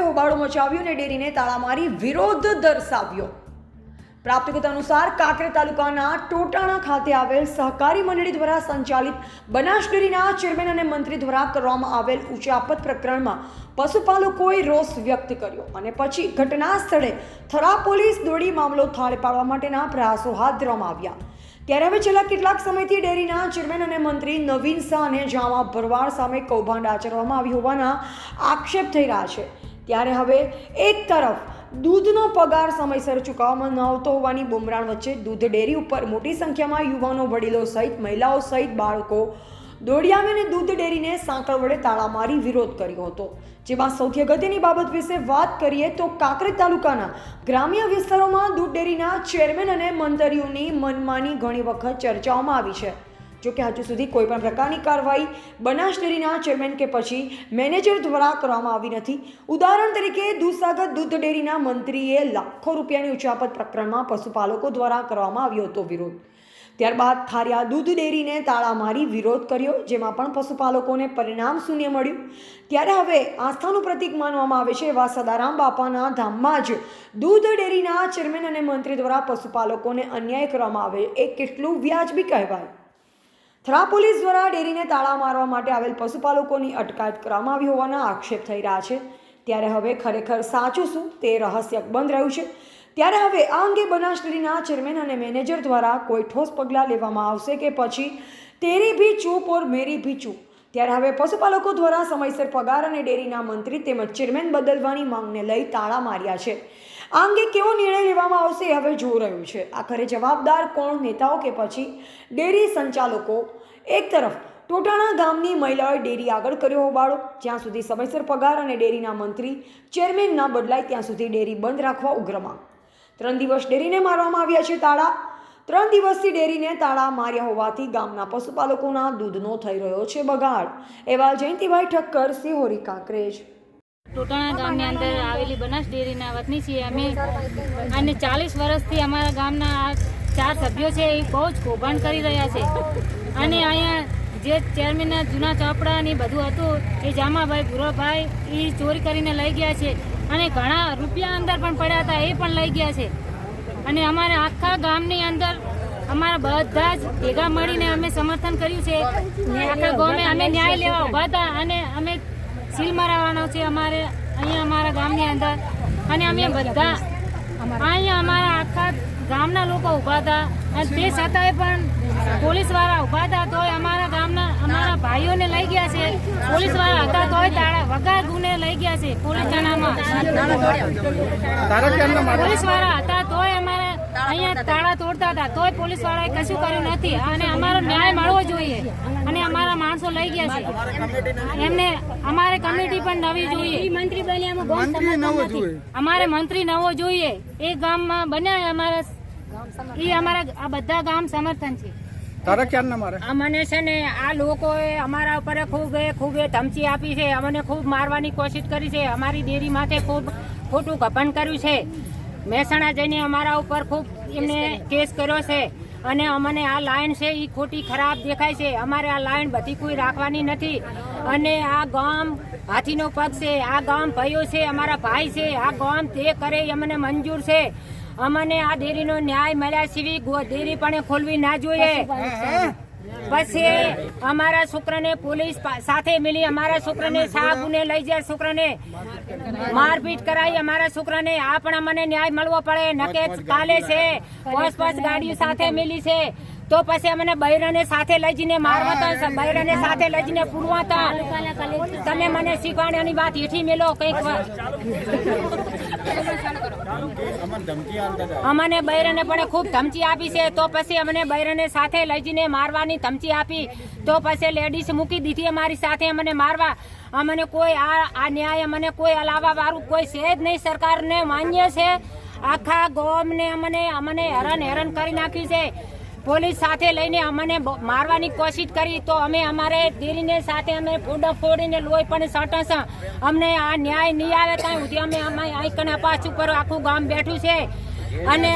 ડેરીને તાળા મારી વિરોધ દર્શાવ્યો. પ્રાપ્ત અનુસાર કાંકરે તાલુકાના ટોટાણા ખાતે આવેલ સહકારી મંડળી દ્વારા સંચાલિત બનાસ ડેરીના ચેરમેન અને મંત્રી દ્વારા કરવામાં આવેલ ઉચાપત પ્રકરણમાં પશુપાલકોએ રોષ વ્યક્ત કર્યો અને પછી ઘટના સ્થળે થરા પોલીસ દોડી મામલો થાળે પાડવા માટેના પ્રયાસો હાથ ધરવામાં આવ્યા. ત્યારે હવે છેલ્લા કેટલાક સમયથી ડેરીના ચેરમેન અને મંત્રી નવીન શાહ અને જામા ભરવાડ સામે કૌભાંડ આચરવામાં આવ્યું હોવાના આક્ષેપ થઈ રહ્યા છે. ત્યારે હવે એક તરફ દૂધનો પગાર સમયસર ચૂકવવામાં ન આવતો હોવાની બુમરાણ વચ્ચે દૂધ ડેરી ઉપર મોટી સંખ્યામાં યુવાનો વડીલો સહિત મહિલાઓ સહિત બાળકો દોડી આવી દૂધ ડેરીને સાંકળ વડે તાળા મારી વિરોધ કર્યો હતો. જેમાં સૌથી અગત્યની બાબત વિશે વાત કરીએ તો કાંકરેજ તાલુકાના ગ્રામ્ય વિસ્તારોમાં દૂધ ડેરીના ચેરમેન અને મંત્રીઓની મનમાની ઘણી વખત ચર્ચાઓમાં આવી છે. જો કે હજુ સુધી કોઈપણ પ્રકારની કાર્યવાહી બનાસ ડેરીના ચેરમેન કે પછી મેનેજર દ્વારા કરવામાં આવી નથી. ઉદાહરણ તરીકે, દૂધસાગર દૂધ ડેરીના મંત્રીએ લાખો રૂપિયાની ઉચાપત પ્રકરણમાં પશુપાલકો દ્વારા કરવામાં આવ્યો હતો વિરોધ. ત્યારબાદ ખારિયા દૂધ ડેરીને તાળા મારી વિરોધ કર્યો, જેમાં પણ પશુપાલકોને પરિણામ શૂન્ય મળ્યું. ત્યારે હવે આસ્થાનું પ્રતીક માનવામાં આવે છે એવા સદારામ બાપાના ધામમાં જ દૂધ ડેરીના ચેરમેન અને મંત્રી દ્વારા પશુપાલકોને અન્યાય કરવામાં આવે એ કેટલું વ્યાજબી કહેવાય? થરા પોલીસ દ્વારા ડેરીને તાળા મારવા માટે આવેલ પશુપાલકોની અટકાયત કરવામાં આવી હોવાના આક્ષેપ થઈ રહ્યા છે. ત્યારે હવે ખરેખર સાચું શું તે રહસ્ય બંધ રહ્યું છે. ત્યારે હવે આ અંગે બનાસ ડેરીના ચેરમેન અને મેનેજર દ્વારા કોઈ ઠોસ પગલાં લેવામાં આવશે કે પછી તેરી ભી ચૂપ ઓર મેરી ભી ચૂપ? ત્યારે હવે પશુપાલકો દ્વારા સમયસર પગાર અને ડેરીના મંત્રી તેમજ ચેરમેન બદલવાની માંગને લઈ તાળા માર્યા છે. આ અંગે કેવો નિર્ણય લેવામાં આવશે હવે જોઈ રહ્યું છે. આખરે જવાબદાર કોણ નેતાઓ કે પછી ડેરી સંચાલકો? એક તરફ ટોટાણા ગામની મહિલાઓએ ડેરી આગળ કર્યો હોબાળો, જ્યાં સુધી સમયસર પગાર અને ડેરીના મંત્રી ચેરમેન ન બદલાય ત્યાં સુધી ડેરી બંધ રાખવા ઉગ્ર માંગ ત્રણ દિવસ ડેરીને મારવામાં આવ્યા છે તાળા. ત્રણ દિવસથી ડેરીને તાળા માર્યા હોવાથી ગામના પશુપાલકોના દૂધનો થઈ રહ્યો છે બગાડ. એવા જયંતિભાઈ ઠક્કર, સિહોરી કાંકરેજ. ટોટાણા ગામની અંદર આવેલી બનાસ ડેરીના વતની છીએ અમે. અને ચાલીસ વર્ષથી અમારા ગામના ચાર સભ્યો છે એ બહુ જ કૌભાંડ કરી રહ્યા છે. અને અહીંયા જે ચેરમેનના જૂના ચોપડા ને બધું હતું, એ જામાભાઈ, ભૂરોભાઈ, એ ચોરી કરીને લઈ ગયા છે. અને ઘણા રૂપિયા અંદર પણ પડ્યા હતા, એ પણ લઈ ગયા છે. અને અમારે આખા ગામની અંદર અમારા બધા જ ભેગા મળીને અમે સમર્થન કર્યું છે. આખા ગામે અમે ન્યાય લેવા ઊભા હતા અને અમે સીલ મરાવવાનો છે અમારે અહીંયા અમારા ગામની અંદર. અને અમે બધા અહીંયા અમારા આખા ગામના લોકો ઊભા હતા. અને તે છતાંય પણ પોલીસવાળા ઊભા હતા તોય અમારા ગામના અમારા ભાઈઓને લઈ ગયા છે. પોલીસવાળા હતા તોય તાળા વગર ગુને લઈ ગયા છે પોલીસ થાનામાં તારા પોલીસવાળા હતા અહીંયા તાળા તોડતા હતા. તોય પોલીસ વાળાએ કશું કર્યું નથી. અને અમારો ન્યાય મળવો જોઈએ. અને અમારા માણસો લઈ ગયા છે. એમને અમારે કમિટી પણ નવી જોઈએ. મંત્રી અમારે મંત્રી નવો જોઈએ. એ ગામમાં બન્યા અમારા એ અમારા આ બધા ગામ સમર્થન છે. તારા ક્યારના મારે? અમને છે ને આ લોકોએ અમારા ઉપર ખૂબ ખૂબ ધમકી આપી છે. અમને ખૂબ મારવાની કોશિશ કરી છે. અમારી ડેરી માથે ખૂબ ખોટું કપન કર્યું છે. મહેસાણા જઈને અમારા ઉપર ખૂબ એમને કેસ કર્યો છે અને અમને આ લાઈન છે એ ખોટી ખરાબ દેખાય છે. અમારે આ લાઈન બધી કોઈ રાખવાની નથી. અને આ ગામ હાથીનો પગ છે, આ ગામ ભાઈઓ છે, અમારા ભાઈ છે, આ ગામ તે કરે અમને મંજૂર છે. અમને આ ડેરીનો ન્યાય મળ્યા સિવાય ડેરી પણ ખોલવી ના જોઈએ. પછી અમારા છોકરાને પોલીસ સાથે મિલી અમારા છોકરાને સાગુને લઈ જાય છોકરાને. મારપીટ કરાવી અમારા છોકરાને. આ પણ અમને ન્યાય મળવો પડે. નકે કાલે છે. પાંચ પાંચ ગાડીઓ સાથે મિલી છે. તો પછી અમને બૈરાને સાથે લઈ જઈને મારવા હતા બૈરાને સાથે લઈ જઈને પૂરવા તમે મને શીખવાડ્યાની વાત હેઠી મેલો કંઈક અમને બૈરાને પણ ખૂબ ધમકી આપી છે. તો પછી અમને બૈરાને સાથે લઈ જઈને મારવાની ધમકી આપી. તો પછી લેડીઝ મૂકી દીધી અમારી સાથે અમને મારવા. અમને કોઈ આ આ ન્યાય અમને કોઈ અલાવા વાળું કોઈ છે જ નહીં. સરકારને માન્ય છે. આખા ગામને અમને અમને હેરાન હેરાન કરી નાખ્યું છે. પોલીસ સાથે લઈને અમને મારવાની કોશિશ કરી તો અમે અમારે ડેરીને સાથે અમે ફોડા ફોડીને લોહી પણ સટસ. અમને આ ન્યાય નહીં આવે ત્યાં સુધી અમે અમે આઈકને પાછું પર આખું ગામ બેઠું છે. અને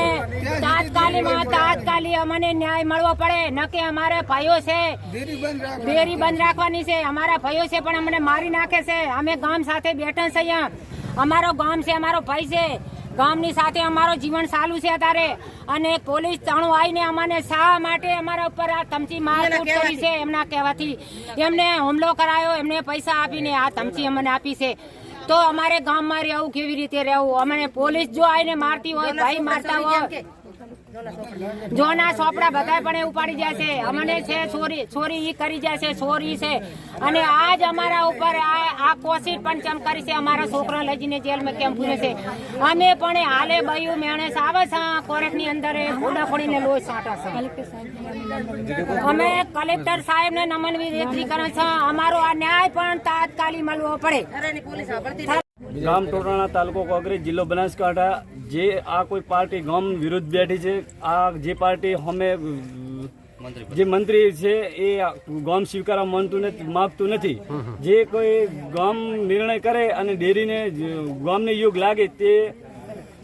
તાત્કાલિકમાં તાત્કાલિક અમને ન્યાય મળવો પડે. ન કે અમારે ભાઈઓ છે. ડેરી બંધ રાખવાની છે. અમારા ભાઈઓ છે પણ અમને મારી નાખે છે. અમે ગામ સાથે બેઠા છે અમારો ગામ છે અમારો ભાઈ છે. ગામની સાથે અમારો જીવન ચાલુ છે અત્યારે. અને પોલીસ તણું આવીને અમને શા માટે અમારા ઉપર આ ધમચી મારકૂટ કરી છે એમના કહેવાથી. એમને હુમલો કરાયો એમને પૈસા આપીને આ ધમચી અમને આપી છે. તો અમારે ગામમાં રહેવું કેવી રીતે રહેવું? અમને પોલીસ જો આવીને મારતી હોય ભાઈ મારતા હોય જોના સોપડા બધા પણ ઉપાડી જાય છે. અમને છે ચોરી ચોરી ઈ કરી જાય છે ચોરી છે. અને આજ અમારા ઉપર આ કોશિશ પણ કેમ કરી છે. અમારા છોકરા લઈ જઈને જેલમાં કેમ પૂરે છે? અમે પણ હાલે બયું મેણસ આવે છે કોરેટની અંદર ફોડા ફોડીને લોહી સાંટા છે. અમે કલેક્ટર સાહેબને નમન વિનંતી કરે છે. અમારો આ ન્યાય પણ તાત્કાલિક મળવો પડે. ગામ ટોટાણા તાલુકો કોકરેજ જિલ્લો બનાસકાંઠા. જે આ કોઈ પાર્ટી ગામ વિરુદ્ધ બેઠી છે, આ જે પાર્ટી અમે, જે મંત્રી છે એ ગામ સ્વીકારવા માનતું નથી, માગતું નથી. જે કોઈ ગામ નિર્ણય કરે અને ડેરીને ગામને યોગ લાગે તે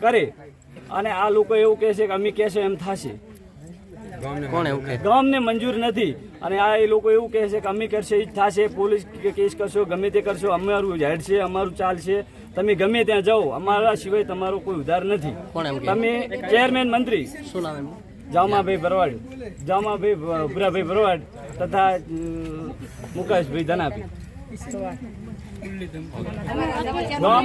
કરે. અને આ લોકો એવું કહે છે કે અમે કહેશે એમ થશે. કોણ એવું ગામને મંજૂર નથી. અને આ એ લોકો એવું કહે છે કે અમે કરશે એ જ થશે પોલીસ કે કેસ કરશો ગમે તે કરશો અમારું હેડ છે અમારું ચાલશે તમે ગમે ત્યાં જાઓ અમારા સિવાય તમારો કોઈ ઉધાર નથી. તમે ચેરમેન મંત્રી. શું નામ જામાભાઈ ભરવાડ. જામાભાઈ ભૂરાભાઈ ભરવાડ તથા મુકેશભાઈ ધનાભી ગામ